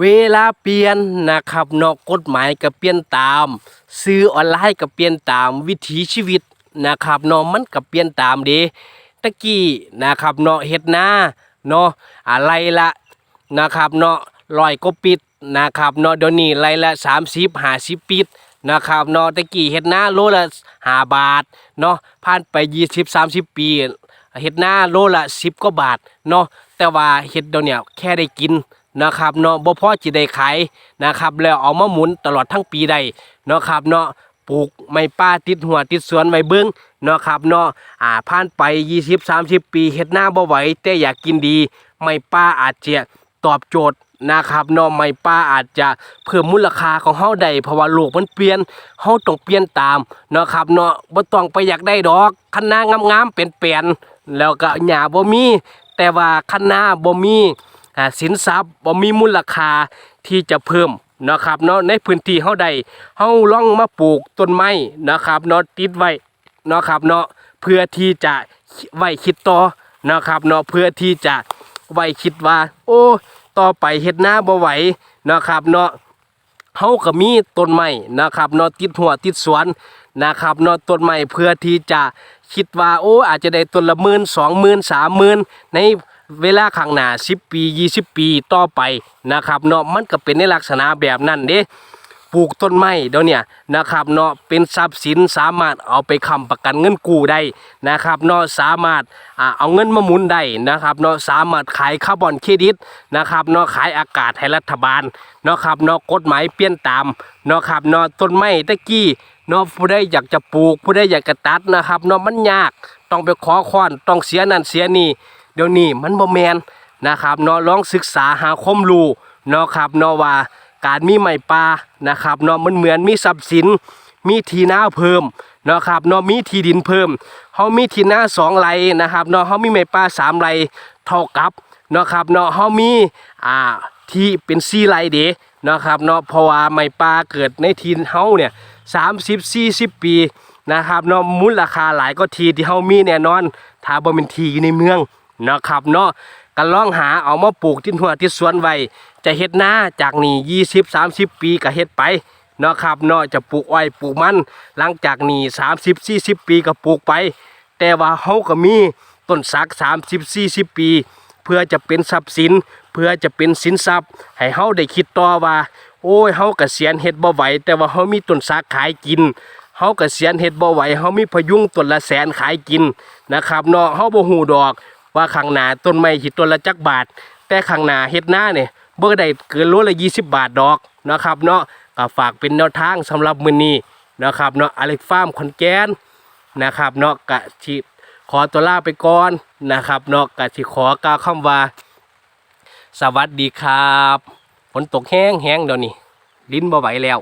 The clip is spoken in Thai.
เวลาเปลี่ยนนะครับเนาะกฎหมายก็เปลี่ยนตาม ซื้อออนไลน์ก็เปลี่ยนตามวิถีชีวิตนะครับเนาะมันก็เปลี่ยนตามเด้ตะกี้นะครับเนาะเฮ็ดนาเนาะอะไรละนะครับเนาะร้อยก็ปิดนะครับเนาะเดี๋ยวนี้ไรละ30 50ปิดนะครับเนาะตะกี้เฮ็ดนาโลละ5บาทเนาะผ่านไป20 30ปีเฮ็ดนาโลละ10กว่าบาทเนาะแต่ว่าเฮ็ดเดี๋ยวนี้แค่ได้กิน นะครับเนาะบ่พอจิได้ขายนะครับ แล้วเอามาหมุนตลอดทั้งปีได้เนาะครับเนาะปลูกไม้ป่าติดหัวติดสวนไว้เบิ่งเนาะครับเนาะอ่าผ่านไป 20 30 ปีเฮ็ดหน้าบ่ไหวแต่อยากกินดี ไม้ป่าอาจจะตอบโจทย์นะครับเนาะไม้ป่าอาจจะเพิ่มมูลค่าของเฮาได้เพราะว่าโลกมันเปลี่ยนเฮาต้องเปลี่ยนตามเนาะครับเนาะบ่ต้องไปอยากได้ดอกคันนางามๆเป็นแปลนแล้วก็หญ้าบ่มี แต่ว่าคันนาบ่มีอ่า สินทรัพย์บ่มีมูลค่าที่จะเพิ่มนะครับเนาะในพื้นที่เฮาได้เฮาล่องมาปลูกต้นไม้นะครับเนาะติดไว้นะครับเนาะเพื่อที่จะไว้คิดต่อนะครับเนาะเพื่อที่จะไว้คิดว่า โอ้ต่อไปเฮ็ดนาบ่ไหวนะครับเนาะเฮาก็มีต้นไม้นะครับเนาะติดหัวติดสวนนะครับเนาะต้นไม้เพื่อที่จะคิดว่าโอ้อาจจะได้ต้นละหมื่นสองหมื่นสามหมื่นใน เวลาข้างหน้า10 ปี 20 ปีต่อไปนะครับเนาะมันก็เป็นในลักษณะแบบนั้นเด้ปลูกต้นไม้เดี๋ยวเนี่ยนะครับเนาะเป็นทรัพย์สินสามารถเอาไปค้ำประกันเงินกู้ได้นะครับเนาะสามารถเอาเงินมาหมุนได้นะครับเนาะสามารถขายคาร์บอนเครดิตนะครับเนาะขายอากาศให้รัฐบาลเนาะครับเนาะกฎหมายเปลี่ยนตามเนาะครับเนาะต้นไม้ตะกี้เนาะผู้ใดอยากจะปลูก ผู้ใดอยากจะตัดนะครับเนาะมันยากต้องไปขอค้อนต้องเสียนั่นเสียนี่ เดี๋ยวนี้มันบ่แมนนะครับเนาะลองศึกษาหาความรู้เนาะครับเนาะว่าการมีไม้ป่านะครับเนาะมันเหมือนมีทรัพย์สิน มีทีนาเพิ่มเนาะครับเนาะมีที่ดินเพิ่มเฮามีที่นาสองไร่นะครับเนาะเฮามีไม้ป่าสามไร่เท่ากับเนาะครับเนาะเฮามีอ่าที่เป็นสี่ไร่เด้เนะครับเนาะเพราะว่าไม้ป่าเกิดในที่เฮาเนี่ย30 40ปีนะครับเนาะมูลราคาหลายก็ทีที่เฮามีแน่นอนถ้าบ่เป็นทีอยู่ในเมือง นะครับเนาะก็ลองหาเอามาปลูกที่หัวที่สวนไว้จะเฮ็ดหน้าจากนี่20 30ปีก็เฮ็ดไปเนาะครับเนาะจะปลูกอ้อยปลูกมันหลังจากนี้30 40ปีก็ปลูกไป แต่ว่าเฮาก็มีต้นสัก30 40ปี เพื่อจะเป็นทรัพย์สิน เพื่อจะเป็นสินทรัพย์ ให้เฮาได้คิดต่อว่า โอ้ยเฮาเกษียณเฮ็ดบ่ไหวแต่ว่าเฮามีต้นสักขายกินเฮาเกษียณเฮ็ดบ่ไหวเฮามีพยุงต้นละแสนขายกินนะครับเนาะเฮาบ่ฮู้ดอก ว่าข้างหน้าต้นไม้สิต้นละจักบาท แต่ข้างหน้าเฮ็ดหน้าเนี่ยบ่ได้เกินโลละ 20 บาทดอกนะครับเนาะก็ฝากเป็นแนวทางสำหรับมื้อนี้นะครับเนาะอเล็กฟาร์มขอนแกนนะครับเนาะกะสิขอตัวลาไปก่อนนะครับเนาะกะสิขอกล่าวคำว่า สวัสดีครับฝนตกแห้งแห้งเดี๋ยวนี้ลิ้นบ่ไหวแล้ว